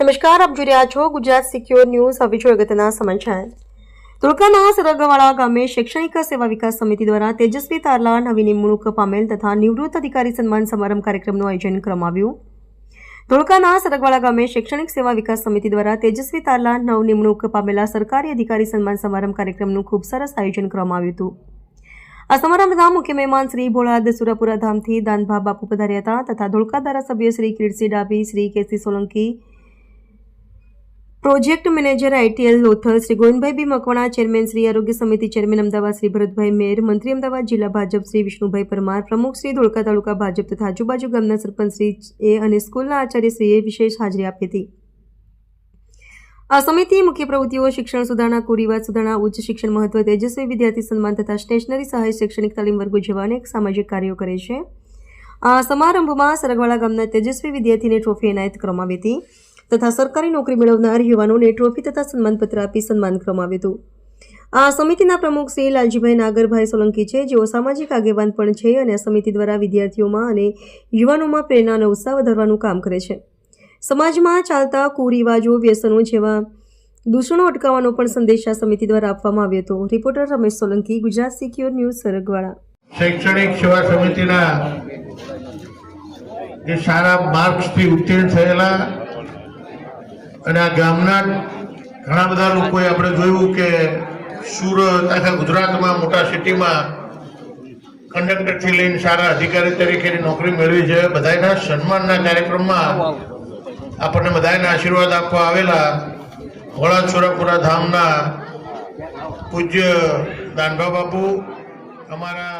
નમસ્કાર, આપ જોઈ રહ્યા છો ગુજરાત સિક્યોર ન્યૂઝ. હવે જોઈએ અગત્યના સમાચાર. ધોળકાના સરગવાળા ગામે શૈક્ષણિક સેવા વિકાસ સમિતિ દ્વારા તેજસ્વી તારલા નવી નિમણૂક પામેલ તથા નિવૃત્ત અધિકારી સન્માન સમારંભ કાર્યક્રમનું આયોજન કરવામાં ધોળકાના સરગવાળા ગામે શૈક્ષણિક સેવા વિકાસ સમિતિ દ્વારા તેજસ્વી તારલા નવ નિમણૂક પામેલા સરકારી અધિકારી સન્માન સમારંભ કાર્યક્રમનું ખૂબ સરસ આયોજન કરવામાં આવ્યું હતું. આ સમારંભના મુખ્ય મહેમાન શ્રી ભોળાદ સુરાપુરા ધામથી દાનભા બાપુ પધાર્યા હતા તથા ધોળકા ધારાસભ્ય Shri Kirtisinh Dabhi, Shri KC Solanki project manager ITL Lothal Shri Govindbhai B Makwana, chairman Shri આરોગ્ય સમિતિ ચેરમેન અમદાવાદ શ્રી ભરતભાઈ મેર, મંત્રી અમદાવાદ જિલ્લા ભાજપ શ્રી વિષ્ણુભાઈ પરમાર, પ્રમુખ શ્રી ધોળકા તાલુકા ભાજપ તથા આજુબાજુ ગામના સરપંચ શ્રી એ અને સ્કૂલના આચાર્યશ્રીએ વિશેષ હાજરી આપી હતી. આ સમિતિ મુખ્ય પ્રવૃત્તિઓ શિક્ષણ સુધારણા, કુરિવાજ સુધારણા, ઉચ્ચ શિક્ષણ મહત્વ, તેજસ્વી વિદ્યાર્થી સન્માન તથા સ્ટેશનરી સહાય, શૈક્ષણિક તાલીમ વર્ગો જેવા અનેક સામાજિક કાર્યો કરે છે. આ સમારંભમાં સરગવાડા ગામના તેજસ્વી વિદ્યાર્થીને ટ્રોફી એનાયત કરવામાં આવી હતી. તથા સરકારી નોકરી મેળવનાર યુવાનોને ટ્રોફી તથા સન્માનપત્ર આપી સન્માન કરવામાં આવ્યું હતું. આ સમિતિના પ્રમુખ શ્રી લાલજીભાઈ નાગરભાઈ સોલંકી છે. જેઓ સામાજિક આગેવાન પણ છે અને સમિતિ દ્વારા વિદ્યાર્થીઓમાં અને યુવાનોમાં પ્રેરણા અને ઉત્સાહ વધારવાનું કામ કરે છે. સમાજમાં ચાલતા કુરિવાજો, વ્યસનો જેવા દૂષણો અટકાવવાનો પણ સંદેશ આ સમિતિ દ્વારા આપવામાં આવ્યો હતો. Reporter Ramesh Solanki, Gujarat secure news, Sargavada. શૈક્ષણિક સેવા સમિતિના જે સારા માર્ક્સથી ઉત્તીર્ણ થયેલા અને આ ગામના ઘણા બધા લોકોએ આપણે જોયું કે સુરત આખા ગુજરાતમાં મોટા સિટીમાં કંડક્ટરથી લઈને સારા અધિકારી તરીકેની નોકરી મેળવી છે. બધાના સન્માનના કાર્યક્રમમાં આપણને બધાને આશીર્વાદ આપવા આવેલા વોળા છોરાપુરા ધામના પૂજ્ય દાનભા બાપુ, અમારા